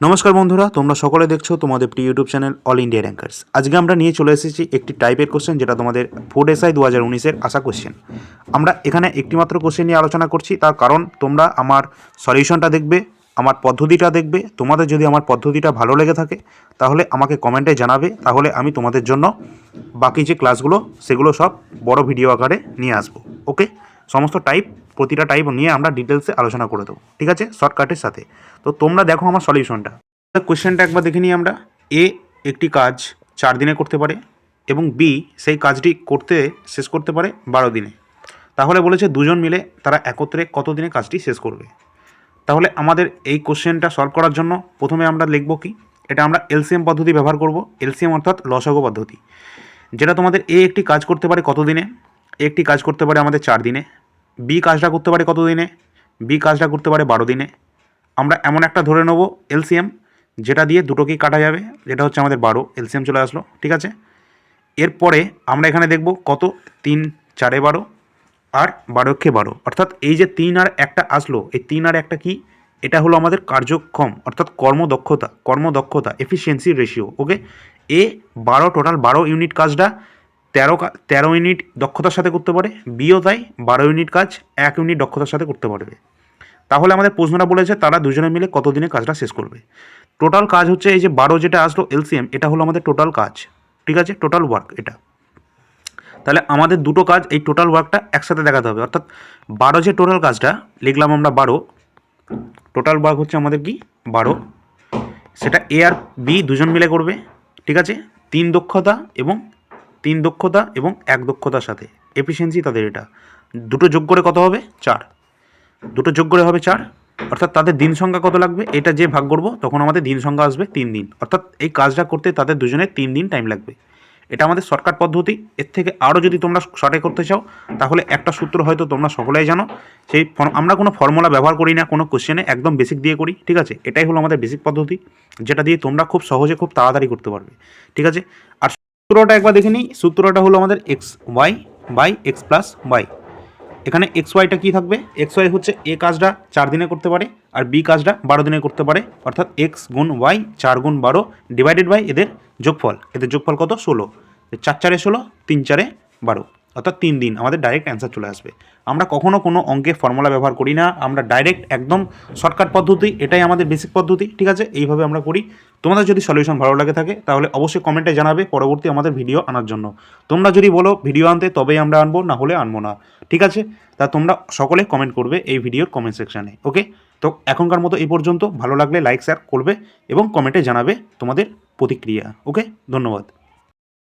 নমস্কার বন্ধুরা, তোমরা সকলে দেখছ তোমাদের প্রিয় YouTube channel all India rankers. আজকে আমরা নিয়ে চলে এসেছি একটি টাইপের কোশ্চেন যেটা তোমাদের ফুড এসআই দু হাজার উনিশের আশা কোশ্চেন আমরা এখানে একটিমাত্র কোশ্চেন নিয়ে আলোচনা করছি, তার কারণ তোমরা আমার সলিউশনটা দেখবে, আমার পদ্ধতিটা দেখবে, তোমাদের যদি আমার পদ্ধতিটা ভালো লেগে থাকে, তাহলে আমাকে কমেন্টে জানাবে, তাহলে আমি তোমাদের জন্য বাকি যে ক্লাসগুলো সেগুলো সব বড় ভিডিও আকারে নিয়ে আসব ওকে সমস্ত টাইপ প্রতিটা টাইপ নিয়ে আমরা ডিটেলসে আলোচনা করে দেবো। ঠিক আছে? শর্টকাটের সাথে। তো তোমরা দেখো আমার সলিউশনটা কোয়েশ্চেনটা একবার দেখে নিই আমরা। এ একটি কাজ চার দিনে করতে পারে এবং বি সেই কাজটি করতে, শেষ করতে পারে বারো দিনে। তাহলে বলেছে দুজন মিলে তারা একত্রে কত দিনে কাজটি শেষ করবে? তাহলে আমাদের এই কোশ্চেনটা সলভ করার জন্য প্রথমে আমরা লিখব কি? এটা আমরা এলসিএম পদ্ধতি ব্যবহার করব। এলসিএম অর্থাৎ লসাগু পদ্ধতি। যেটা তোমাদের এ একটি কাজ করতে পারে কত দিনে? একটি কাজ করতে পারে আমাদের চার দিনে, বি কাজটা করতে পারে কত দিনে, বি কাজটা করতে পারে বারো দিনে। আমরা এমন একটা ধরে নেব এলসিএম, যেটা দিয়ে দুটোকেই কাটা যাবে, যেটা হচ্ছে আমাদের বারো, এলসিএম চলে আসলো, ঠিক আছে? এরপরে আমরা এখানে দেখব কত, তিন, চারে বারো, আর বারো বারোক্ষে বারো। অর্থাৎ এই যে তিন আর একটা আসলো, এই তিন আর একটা কি? এটা হলো আমাদের কার্যক্ষম, অর্থাৎ কর্মদক্ষতা কর্মদক্ষতা এফিসিয়েন্সি রেশিও ওকে এ বারো টোটাল বারো ইউনিট কাজটা তেরো তেরো ইউনিট দক্ষতার সাথে করতে পারে, বিও তাই বারো ইউনিট কাজ, এক ইউনিট দক্ষতার সাথে করতে পারবে। তাহলে আমাদের প্রশ্নটা বলেছে তারা দুজনে মিলে কতদিনে কাজটা শেষ করবে। টোটাল কাজ হচ্ছে এই যে বারো যেটা আসলো এলসিএম, এটা হলো আমাদের টোটাল কাজ, ঠিক আছে? টোটাল ওয়ার্ক এটা। তাহলে আমাদের দুটো কাজ এই টোটাল ওয়ার্কটা একসাথে দেখাতে হবে। অর্থাৎ বারো যে টোটাল কাজটা, লিখলাম আমরা বারো, টোটাল ওয়ার্ক হচ্ছে আমাদের কি? বারো। সেটা এ আর বি দুজন মিলে করবে, ঠিক আছে? তিন দক্ষতা এবং তিন দক্ষতা এবং এক দক্ষতার সাথে। এফিসিয়েন্সি তাদের এটা। দুটো যোগ করে কত হবে? চার। দুটো যোগ করে হবে চার? অর্থাৎ তাদের দিন সংখ্যা কত লাগবে? এটা যে ভাগ করব, তখন আমাদের দিন সংখ্যা আসবে তিন দিন। অর্থাৎ এই কাজটা করতে তাদের দুজনের তিন দিন টাইম লাগবে। এটা আমাদের শর্টকাট পদ্ধতি। এর থেকে আরও যদি তোমরা শর্টে করতে চাও, তাহলে একটা সূত্র হয়তো তোমরা সকলেই জানো। সেই আমরা কোনো ফর্মুলা ব্যবহার করি না, কোনো কোশ্চেনে একদম বেসিক দিয়ে করি, ঠিক আছে? এটাই হলো আমাদের বেসিক পদ্ধতি, যেটা দিয়ে তোমরা খুব সহজে খুব তাড়াতাড়ি করতে পারবে, ঠিক আছে? আর সূত্রটা একবার দেখে নিই। সূত্রটা হলো আমাদের X Y by X plus Y এখানে এক্স ওয়াইটা কী থাকবে? এক্স ওয়াই হচ্ছে এ কাজটা চার দিনে করতে পারে আর বি কাজটা বারো দিনে করতে পারে। অর্থাৎ এক্স গুণ ওয়াই চার গুণ বারো ডিভাইডেড বাই এদের যোগফল। এদের যোগফল কত? ষোলো। চার চারে ষোলো, তিন চারে বারো। অর্থাৎ তিন দিন আমাদের ডাইরেক্ট অ্যান্সার চলে আসবে। আমরা কখনো কোনো অঙ্কের ফর্মুলা ব্যবহার করি না, আমরা ডাইরেক্ট একদম শর্টকাট পদ্ধতি, এটাই আমাদের বেসিক পদ্ধতি, ঠিক আছে? এইভাবে আমরা করি। তোমাদের যদি সলিউশন ভালো লাগে থাকে, তাহলে অবশ্যই কমেন্টে জানাবে পরবর্তী আমাদের ভিডিও আনার জন্য। তোমরা যদি বলো ভিডিও আনতে, তবেই আমরা আনব, না হলে আনব না। ঠিক আছে? তা তোমরা সকলে কমেন্ট করবে এই ভিডিওর কমেন্ট সেকশানে ওকে তো এখনকার মতো এই পর্যন্ত। ভালো লাগলে লাইক শেয়ার করবে এবং কমেন্টে জানাবে তোমাদের প্রতিক্রিয়া ওকে ধন্যবাদ।